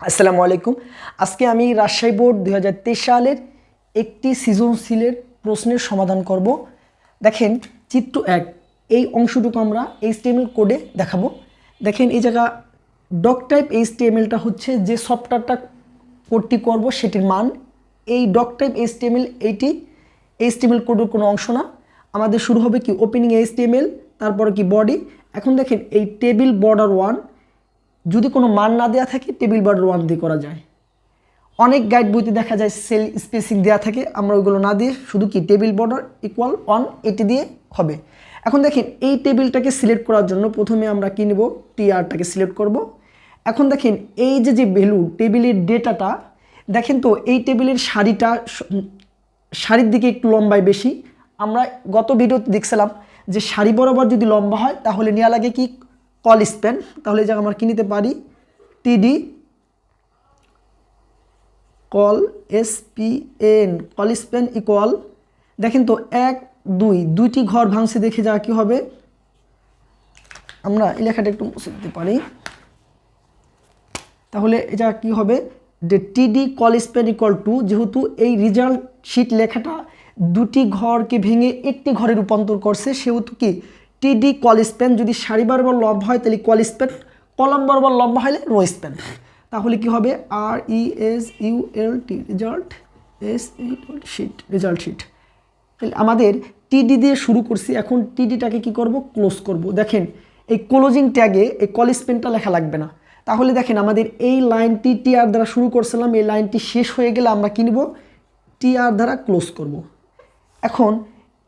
আসসালামু আলাইকুম। আজকে আমি রাজশাহী বোর্ড দু হাজার তেইশ সালের একটি সৃজনশীলের প্রশ্নের সমাধান করব। দেখেন, চিত্র এক, এই অংশটুকু আমরা এইচটিএমএল কোডে দেখাবো। দেখেন, এই জায়গা ডক টাইপ এইচটিএমএলটা হচ্ছে যে সফটওয়্যারটা কোডটি করব, সেটির মান। এই ডক টাইপ এইচটিএমএল এইটি এইচটিএমএল কোডের কোনো অংশ না। আমাদের শুরু হবে কি ওপেনিং এইচটিএমএল তারপরে কি বডি এখন দেখেন, এই টেবিল বর্ডার ওয়ান যদি কোনো মান না দেওয়া থাকে টেবিল বর্ডার ওয়ান দিয়ে করা যায়। অনেক গাইড বইতে দেখা যায় সেল স্পেসিং দেওয়া থাকে, আমরা ওইগুলো না দিয়ে শুধু কি টেবিল বর্ডার ইকুয়াল ওয়ান এটি দিয়ে হবে। এখন দেখেন, এই টেবিলটাকে সিলেক্ট করার জন্য প্রথমে আমরা কী নেব? টিআরটাকে সিলেক্ট করব। এখন দেখেন, এই যে যে ভ্যালু টেবিলের ডেটাটা দেখেন তো, এই টেবিলের শাড়িটা শাড়ির দিকে একটু লম্বায় বেশি। আমরা গত ভিডিওতে দেখছিলাম যে শাড়ি বরাবর যদি লম্বা হয়, তাহলে নেওয়া লাগে কি? কল স্প্যান, তাহলে এই আমরা কি নিতে পারি TD col S P N col span equal দেখেন তো, এক, দুই, দুইটি ঘর ভাঙছে দেখে যা কি হবে। আমরা এই লেখাটা একটু মুছে দিতে পারি। তাহলে এটা কি হবে? যে টিডি কল স্প্যান ইকুয়াল টু যেহেতু এই রেজাল্ট শিট লেখাটা দুটি ঘরকে ভেঙে একটি ঘরে রূপান্তর করছে, সেহেতু কি? টিডি কল স্প্যান যদি সারি বরাবর লম্বা হয়, তাহলে কল স্প্যান কলম বরাবর লম্বা হলে রো স্প্যান তাহলে কি হবে? R E S U L T result S sheet result sheet তাহলে আমাদের টিডি দিয়ে শুরু করছি। এখন টিডিটাকে কি করব? ক্লোজ করব। দেখেন, এই ক্লোজিং ট্যাগে এই কলেজ পেনটা লেখা লাগবে না। তাহলে দেখেন, আমাদের এই লাইনটি টিআর দ্বারা শুরু করছিলাম। এই লাইনটি শেষ হয়ে গেলে আমরা কিনব টিআর দ্বারা ক্লোজ করব। এখন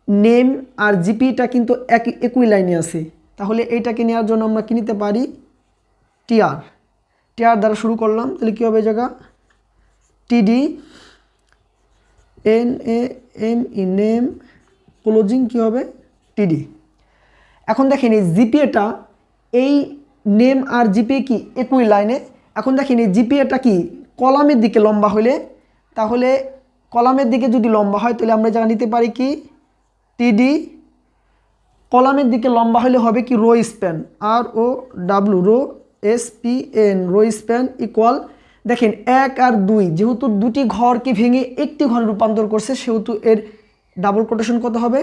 নেম আর জিপিটা কিন্তু এক একই লাইনে আছে। তাহলে এইটাকে নেওয়ার জন্য আমরা কি নিতে পারি? টিআর। টিআর দ্বারা শুরু করলাম। তাহলে কী হবে জায়গা? TD N A M E name, closing কী হবে? টিডি। এখন দেখেন এই জিপিএটা এই নেম আর জিপিএ কি একই লাইনে? এখন দেখেন এই জিপিএটা কি কলামের দিকে লম্বা হলে তাহলে কলামের দিকে যদি লম্বা হয়, তাহলে আমরা জায়গা নিতে পারি কি? টিডি, কলামের দিকে লম্বা হলে হবে কি row span, R O W, row S P N, row span equal দেখেন এক আর দুই, যেহেতু দুটি ঘরকে ভেঙে একটি ঘরে রূপান্তর করছে, সেহেতু এর ডাবল কোটেশন কত হবে?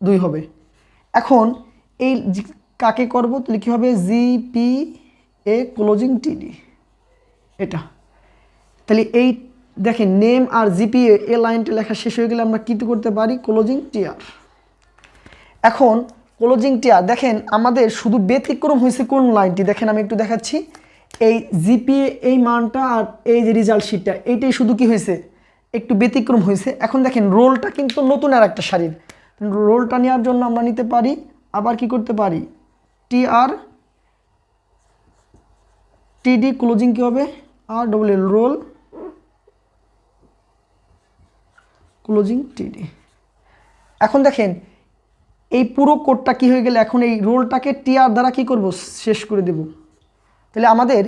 দুই হবে। এখন এই কাকে করব? তাহলে কী হবে? জি পি এ ক্লোজিং টিডি, এটা। তাহলে এই দেখেন নেম আর জিপিএ এ লাইনটা লেখা শেষ হয়ে গেলে আমরা কী করতে পারি? ক্লোজিং টিআর এখন ক্লোজিং টিয়ার দেখেন, আমাদের শুধু ব্যতিক্রম হয়েছে কোন লাইনটি দেখেন, আমি একটু দেখাচ্ছি। এই জিপিএ এই মানটা আর এই যে রেজাল্ট শিটটা এইটাই শুধু কি হয়েছে? একটু ব্যতিক্রম হয়েছে। এখন দেখেন রোলটা কিন্তু নতুন আর একটা শাড়ির। রোলটা নেওয়ার জন্য আমরা নিতে পারি, আবার কি করতে পারি? টি আর টিডি ক্লোজিং কী হবে? আর ডবল রোল ক্লোজিং টিডি এখন দেখেন, এই পুরো কোডটা কি হয়ে গেলে, এখন এই রোলটাকে টিআর দ্বারা কি করব? শেষ করে দেব। তাহলে আমাদের,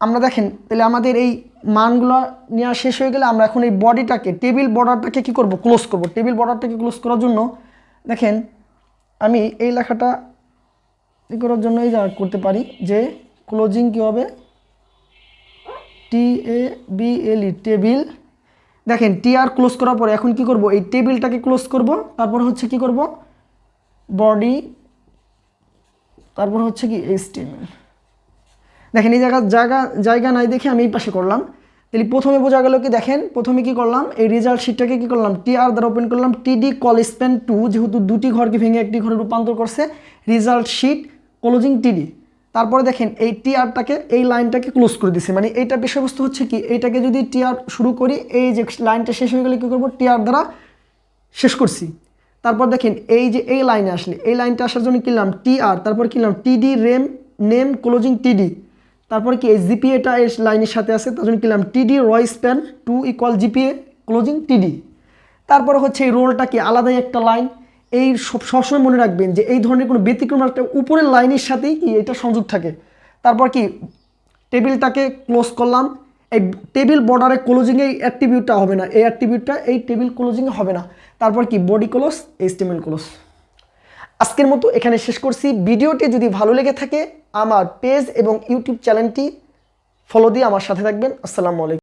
আমরা দেখেন, তাহলে আমাদের এই মানগুলো নেওয়া শেষ হয়ে গেলে আমরা এখন এই বডিটাকে টেবিল বর্ডারটাকে কি করব? ক্লোজ করব। টেবিল বর্ডারটাকে ক্লোজ করার জন্য, দেখেন, আমি এই লেখাটা ই করার জন্য এই করতে পারি যে ক্লোজিং কী হবে? টি এ বি টেবিল দেখেন টিআর ক্লোজ করার পরে এখন কি করব? এই টেবিলটাকে ক্লোজ করব, তারপর হচ্ছে কি করব? বডি তারপর হচ্ছে কি এইচটিএমএল দেখেন এই জায়গা জায়গা জায়গা নাই দেখে আমি এই পাশে করলাম। তাহলে প্রথমে বোঝা গেল কি দেখেন, প্রথমে কি করলাম? এই রেজাল্ট শিটটাকে কি করলাম? টিআর দ্বারা ওপেন করলাম। টিডি কল স্প্যান টু যেহেতু দুটি ঘরকে ভেঙে একটি ঘরে রূপান্তর করছে। রেজাল্ট শিট ক্লোজিং টিডি তারপরে দেখেন এই টিআরটাকে, এই লাইনটাকে ক্লোজ করে দিছি। মানে এইটা বিষয়বস্তু হচ্ছে কি, এইটাকে যদি টিআর শুরু করি, এই যে লাইনটা শেষ হয়ে গেলে কী করব? টিআর দ্বারা শেষ করছি। তারপর দেখেন এই যে এই লাইনে আসলে, এই লাইনটা আসার জন্য কিনলাম টি আর তারপর কিনলাম টিডি, রেম, নেম, ক্লোজিং, টিডি। তারপর কি এই জিপিএটা এই লাইনের সাথে আছে, তার জন্য কিনলাম TD, row span, two equal GPA, closing, TD. তারপর হচ্ছে এই রোলটা কি আলাদাই একটা লাইন? এই সব সবসময় মনে রাখবেন যে এই ধরনের কোনো ব্যতিক্রম একটা উপরের লাইনের সাথেই কি এটা সংযোগ থাকে। তারপর কি, টেবিলটাকে ক্লোজ করলাম, এই টেবিল বর্ডারে ক্লোজিংয়ে এই অ্যাট্রিবিউটটা হবে না। এই অ্যাট্রিবিউটটা এই টেবিল ক্লোজিংয়ে হবে না। তারপর কি, বডি ক্লোজ এই স্টেমিল ক্লোজ। আজকের মতো এখানে শেষ করছি। ভিডিওটি যদি ভালো লেগে থাকে, আমার পেজ এবং ইউটিউব চ্যানেলটি ফলো দিয়ে আমার সাথে থাকবেন। আসসালামু আলাইকুম।